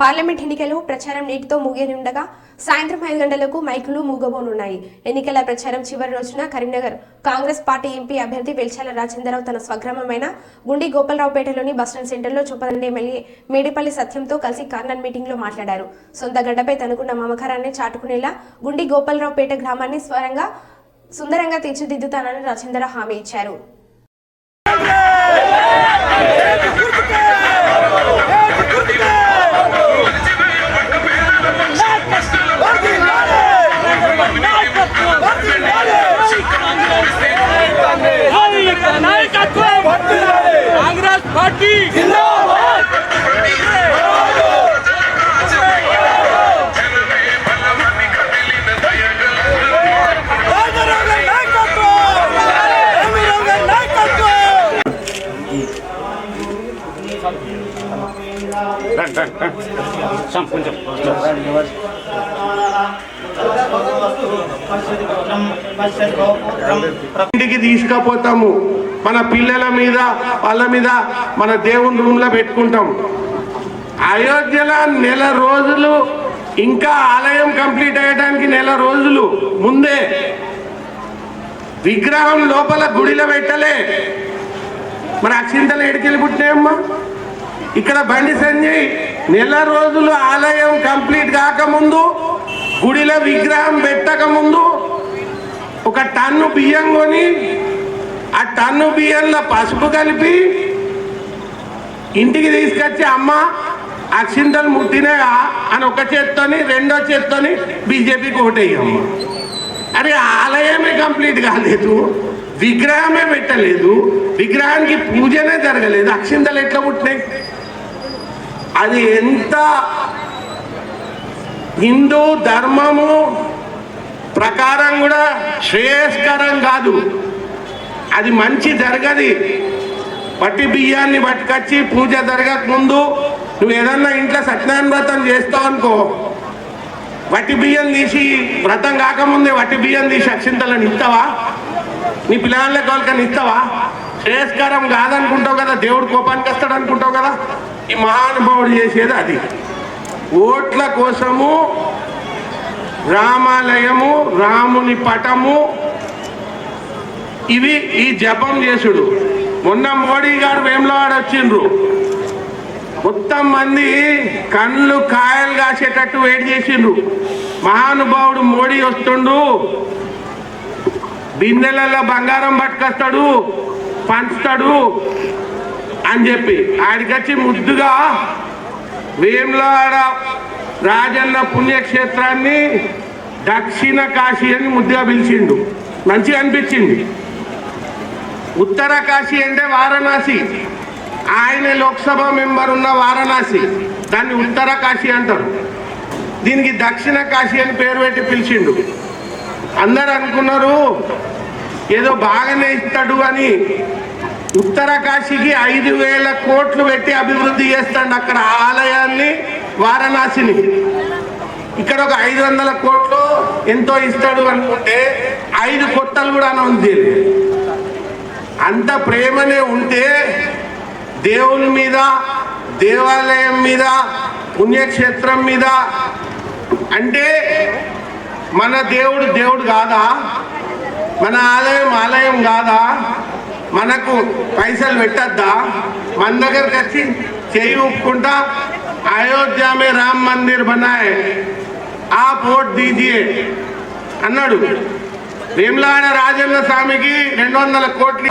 Parliament ఎన్నికలు ప్రచారం నేటితో ముగియనుండగా సాయంత్రం ఐదు గంటలకు మైకులు మూగబోనున్నాయి. ఎన్నికల ప్రచారం చివరి రోజున కరీంనగర్ కాంగ్రెస్ పార్టీ ఎంపీ అభ్యర్థి వెల్చాల రాజేంద్రరావు తన స్వగ్రామమైన గుండి గోపాలరావుపేటలోని బస్టాండ్ సెంటర్లో చొప్పదండి ఎమ్మెల్యే మేడిపల్లి సత్యంతో కలిసి కార్నర్ మీటింగ్లో మాట్లాడారు. సొంత గడ్డపై తనకున్న మమకారాన్ని చాటుకునేలా గుండి గోపాలరావుపేట గ్రామాన్ని స్వరంగా సుందరంగా తీర్చిదిద్దుతానని రాజేంద్ర హామీ ఇచ్చారు. ఇంటికి తీసుకపోతాము. మన పిల్లల మీద వాళ్ళ మీద మన దేవుని రూమ్లో పెట్టుకుంటాం. అయోధ్యలో నెల రోజులు ఇంకా ఆలయం కంప్లీట్ అయ్యడానికి నెల రోజులు ముందే. విగ్రహం లోపల గుడిలో పెట్టలే. మరి అక్షింతలు ఎడికెళ్ళి పుట్టినాయమ్మా? ఇక్కడ బండి సంజయ్ నెల రోజులు ఆలయం కంప్లీట్ కాకముందు గుడిలో విగ్రహం పెట్టకముందు ఒక టన్ను బియ్యం కొని ఆ టన్ను బియ్యంలో పసుపు కలిపి ఇంటికి తీసుకొచ్చి అమ్మ అక్షింతలు ముట్టినాయా? అని ఒక చేత్తోని రెండో చేత్తోని బీజేపీకి ఓటేయమ్మ. అరే ఆలయమే కంప్లీట్ కాలేదు విగ్రహమే పెట్టలేదు విగ్రహానికి పూజనే జరగలేదు అక్షింతలు ఎట్లా పుట్టినాయి అది ఎంత హిందూ ధర్మము ప్రకారం కూడా శ్రేయస్కరం కాదు. అది మంచి జరగది. పట్టి బియ్యాన్ని పట్టుకొచ్చి పూజ జరగక ముందు నువ్వు ఏదన్నా ఇంట్లో సత్యనారాయణ వ్రతం చేస్తావు అనుకో వట్టి బియ్యం తీసి వ్రతం కాకముందే వట్టి బియ్యం తీసి అక్షింతలను ఇస్తావా? నీ పిల్లలకి వాళ్ళకని ఇస్తావా? శ్రేయస్కరం కాదనుకుంటావు కదా దేవుడు కోపానికి వస్తాడు అనుకుంటావు కదా? ఈ మహానుభావుడు చేసేది అది. ఓట్ల కోసము రామాలయము రాముని పటము ఇవి ఈ జపం చేసుడు. మొన్న మోడీ గారు వేములవాడ వచ్చిండ్రు. మొత్తం మంది కళ్ళు కాయలు కాసేటట్టు వెయిట్ చేసిండ్రు. మహానుభావుడు మోడీ వస్తుండు. బిందెలలో బంగారం పట్టుకొస్తాడు పంచుతాడు. అని చెప్పి ఆడికొచ్చి ముద్దుగా వేములవాడ రాజన్న పుణ్యక్షేత్రాన్ని దక్షిణ కాశీ అని ముద్దుగా పిలిచిండు. మంచిగా అనిపించింది. ఉత్తర కాశీ అంటే వారణాసి. ఆయన లోక్సభ మెంబర్ ఉన్న వారణాసి. దాన్ని ఉత్తర కాశీ అంటారు. దీనికి దక్షిణ కాశీ అని పేరు పెట్టి పిలిచిండు. అందరు అనుకున్నారు ఏదో బాగానే ఇస్తాడు అని ఉత్తర కాశీకి ఐదు వేల కోట్లు పెట్టి అభివృద్ధి చేస్తాడు అక్కడ ఆలయాన్ని వారణాసిని. ఇక్కడ ఒక ఐదు వందల కోట్లు ఎంతో ఇస్తాడు అనుకుంటే ఐదు కొత్తలు కూడా అనౌన్స్ చేయలేదు. అంత ప్రేమనే ఉంటే దేవుని మీద దేవాలయం మీద పుణ్యక్షేత్రం మీద అంటే మన దేవుడు దేవుడు కాదా? మన ఆలయం ఆలయం కాదా? మనకు పైసలు పెట్టద్దా మన దగ్గరకు వచ్చి చేయి ఊపుకుంటా అయోధ్య మే రామ్ మందిర్ బనాయ్ ఆ పోట్ దీజియే అన్నాడు వేములాడ రాజేంద్ర స్వామికి రెండు వందల కోట్లు